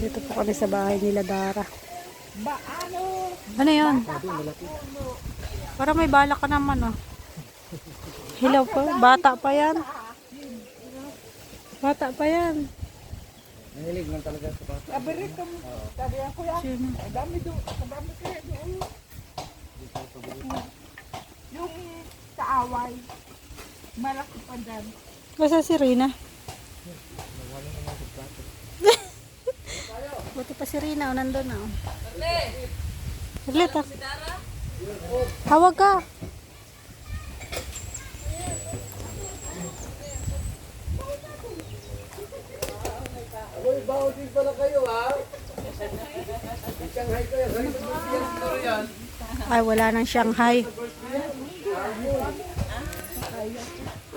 Dito po kami sa bahay nila Dara. Ba, ano? Ano yan? Para may bala ka naman oh. Hilaw pa. Bata pa yan. Bata pa yan. Nahilig man talaga sa bata. Kabarito mo. Sabi yan kuya. Sino? Ang dami doon. Ang dami kaya doon. Yung kaaway. Malaki pa dyan. Basta si Rina. Buti pa si Rina, oh, nandun na. Oh. Saglit ah. Tawag ka. Uy, bawal din pala kayo ha. Shanghai ko yan. Ay, wala nang Shanghai.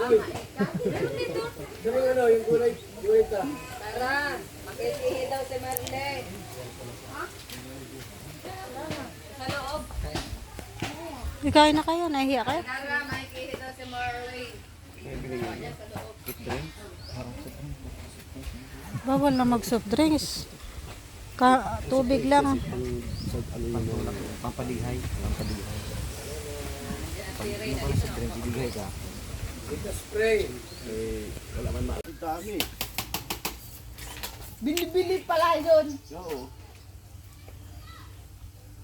Nga ano, yung gulay, gulay ka. Tara, makikihi daw si Marilyn. Sa loob. Ikain na kayo, nahihiya kayo. Tara, makikihi daw si Marley. Bawal na mag soft drinks. Ka tubig lang. Yung pampadihay. Pampadihay. Pag sa drink, ibigay ka. Ito spray. Eh, wala man ma. Ang dami. Binibili pala yun. Oo.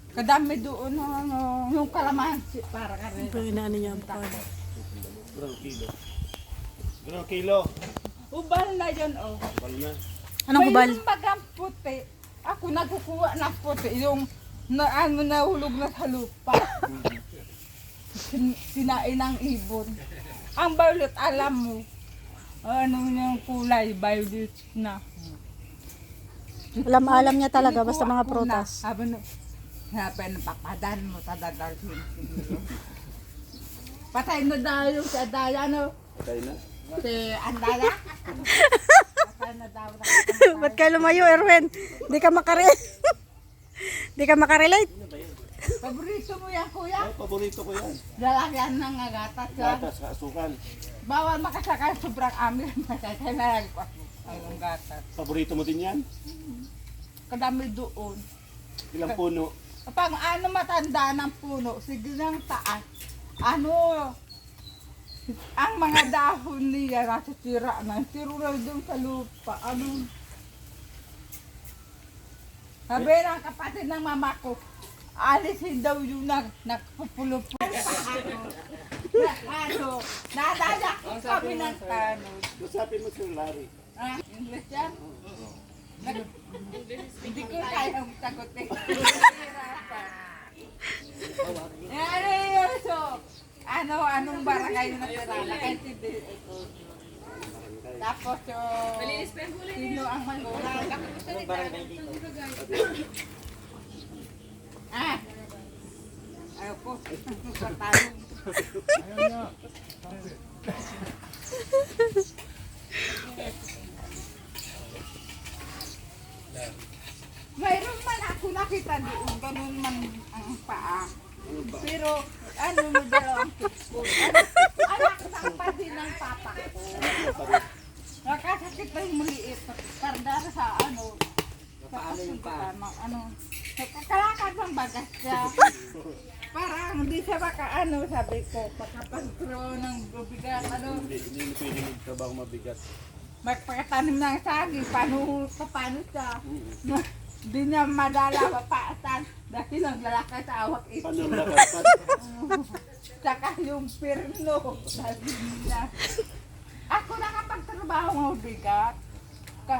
Kadami doon ano, yung kalamansi para ka rin. Ito inaano niya ang avocado. Grang kilo. Grang kilo. Ubal na yun oh. Bal na. Anong hubal? May bagang puti. Ako nagkukuha ng puti. Yung na, ano nahulog na sa lupa. Sin, sinain ng ibon. Ang violet, alam mo. Ano yung kulay, violet na. Alam, alam niya talaga, basta mga prutas. Sabi na, sabi na papadan mo, tadadalhin siguro. Patay na daw yung sa daya, no? Patay na. Si Andaya. Patay na daw. Ba't kayo lumayo, Erwin? Di ka makare... Di ka makarelate. Paborito mo yan, kuya? Ay, paborito ko yan. Lalagyan ng agatas yan. Gatas, kaasukan. Bawal makasakay sobrang amin. Masakay na lang ko ang gatas. Paborito mo din yan? Kadami doon. Ilang puno? Pang ano matanda ng puno, sige ng taas. Ano, ang mga dahon niya nasa tira na. Tiro na doon sa lupa. Ano, sabi ng kapatid ng mama ko, alisin daw yung nag, nagpupulo-pulo. ano, nadaya ko kami ng tanod. Usapin mo si Larry. Ah, English yan? Hindi ko kayang sagutin. Eh, ano yun? So, ano, anong barangay yung natira? Nakaintindi ito. Tapos, so, sino ang magulang? Ah, ayaw po. Patanong. Mayroon man ako nakita doon, ganun man ang paa. Pero ano mo dalawang pitbull. Ano, anak ng pati ng papa ko. Nakasakit na yung maliit. Tardara sa ano. Paano yung paa? Ano, kalakad ng bagas siya. Parang hindi siya baka ano, sabi ko, pagkapag-throw ng bigat, ano, Hindi, hindi mo pwedeng magtrabaho mabigat. magpakatanim ng saging, paano, paano siya? Hindi niya madala mapaasan dahil naglalakay sa awak ito. Paano ang lakas? Saka yung pirno. Sabi niya. Ako nakapagtrabaho ng bigat. Ka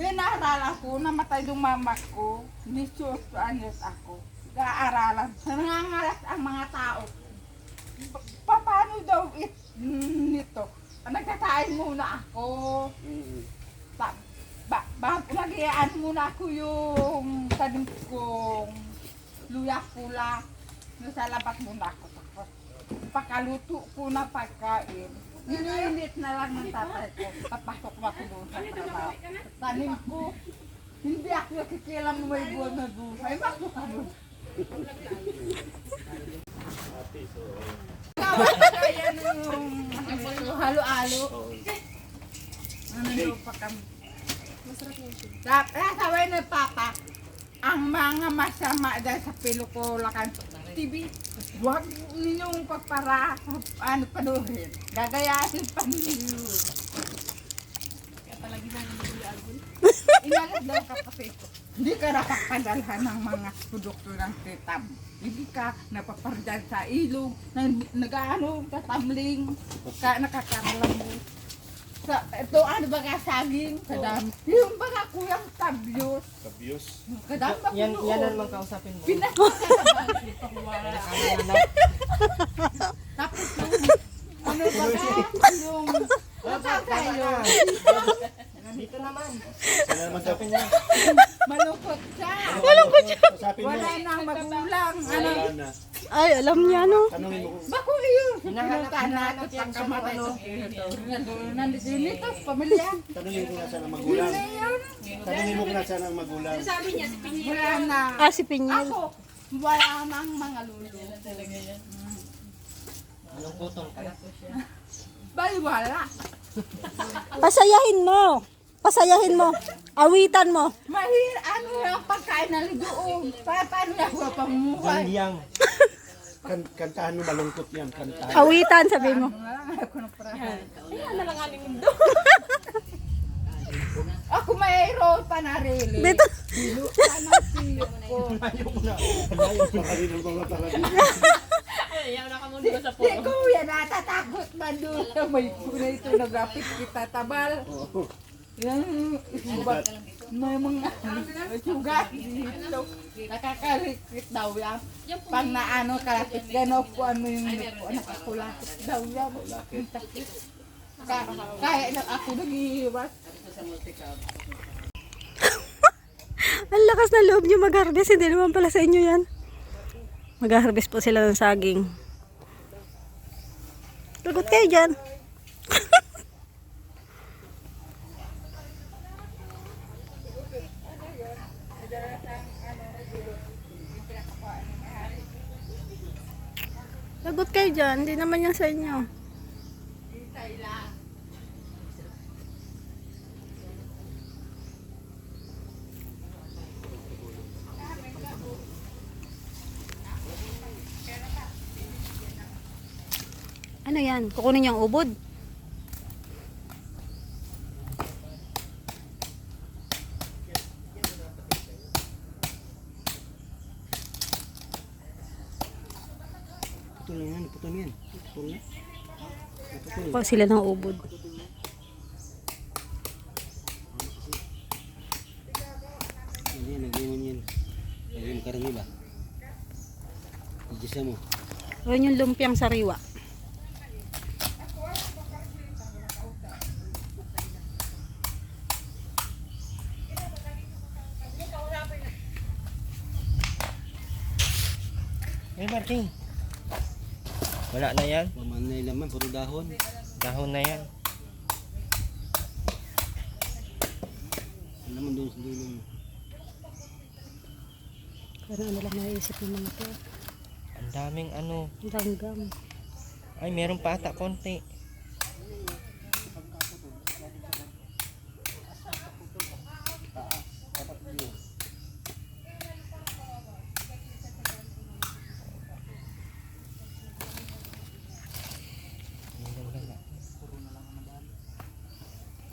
Pinaralan ko, namatay yung mama ko. 18 anyos ako. Kaaralan. Nangangalas ang mga tao. Pa- Paano daw it, nito? Nagkakain muna ako. Ba, ba, ba, nagyayaan muna ako yung tanim kong luya pula. Nasa labas muna ako. Tapos, pakaluto ko na pagkain. Nininit na lang ng tatay ko. Papasok na ako doon sa trabaho. Tanim ko. Hindi ako nakikilang may buwan na buhay. Bakit ano? Kaya nung halo-halo. Ano pa kami. Masarap yan. Sabi ni Papa, ang mga masama dahil sa pelikula kan TV, huwag ninyong papara, ano, panuhin. Gagayahin pa ninyo. Inalat daw ka kasi. Hindi ka nakakadalhan ng mga produkto ng tetam. Hindi ka napapardan sa ilog, na, nag-ano, katamling, ka, nakakaralam mo. Sa, ito, ano ba ka saging? Kadami. Yung ba ka kuyang tabyos? Kabyos. Kadami ba Yan, yan ang kausapin mo. Tapos yung, ano ba ka? Yung, ano Dito naman. Sana naman sa pinya. Malungkot siya. Malungkot siya. Usapin mo. Wala nang magulang. Ano? Wala na. Ay, alam niya, no? Bako yun. Hinahanap- yan sa sa kamatay sa Nandito nito, pamilya. tanungin ko nasaan ang magulang. Tanungin mo kung nasaan ang magulang. Wala na. Ah, si Pinyel. Ako, wala nang mga lulo. Anong kutong ka na? Bali wala. Pasayahin mo. Pasayahin mo. Awitan mo. Mahir, ano yung pagkain ng doon? Pa, paano yung ako pamumuhay? Yang. Kan kantahan mo malungkot yan. Kantahan. Awitan, sabi mo. Ano nga, ako ng prahan. Ako mayroon pa na rili. Dito. Dilo pa na siyo ko. Makalinong mga talaga. Si kuya natatakot man doon sa may kulay ito nagapit kita tabal. Yan, sugat. May mga sugat dito. Nakakalikit daw yan. Pag naano kalapit gano'n po ano yung nakakulapit daw yan. Yung Kaya na ako nag-iiwas. Ang lakas na loob niyo mag-harvest. Hindi naman pala sa inyo yan. Mag-harvest po sila ng saging. Lagot kayo dyan. Lagot kayo dyan. Hindi naman yan sa inyo. Ano yan? Kukunin niyo ang ubod? Yan. Putol na. Kuha sila ng ubod. Hindi, naglingon yan. Naglingon karami ba? Ijisa mo. Ayun yung lumpiang sariwa. Eh, Marking. Wala na yan. Paman na laman. Puro dahon. Dahon na yan. Ano naman doon sa dulo mo. Pero ano lang naisip ng mga to. Ang daming ano. Langgam. Ay, meron pa ata konti.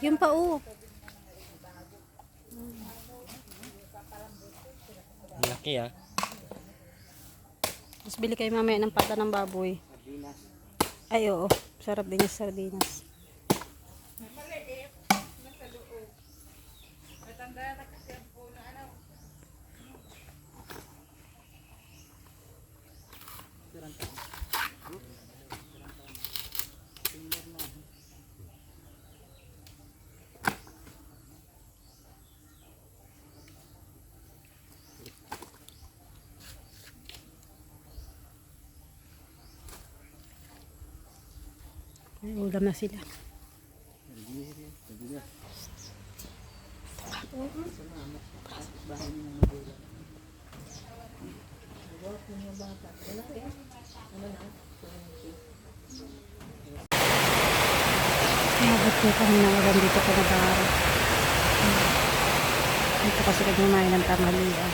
Yung pa oh. Ang laki ah. Mas bili kayo mamaya ng pata ng baboy. Ay, oo. Sarap din yung sardinas. May maliit. Nasa loob. Matanda na kasi ang puno. Ano? Ay, ulam na sila. Nabot ko kami ng ulam dito ko nag-aaral. Dito kasi kami kumain ng tanghalian.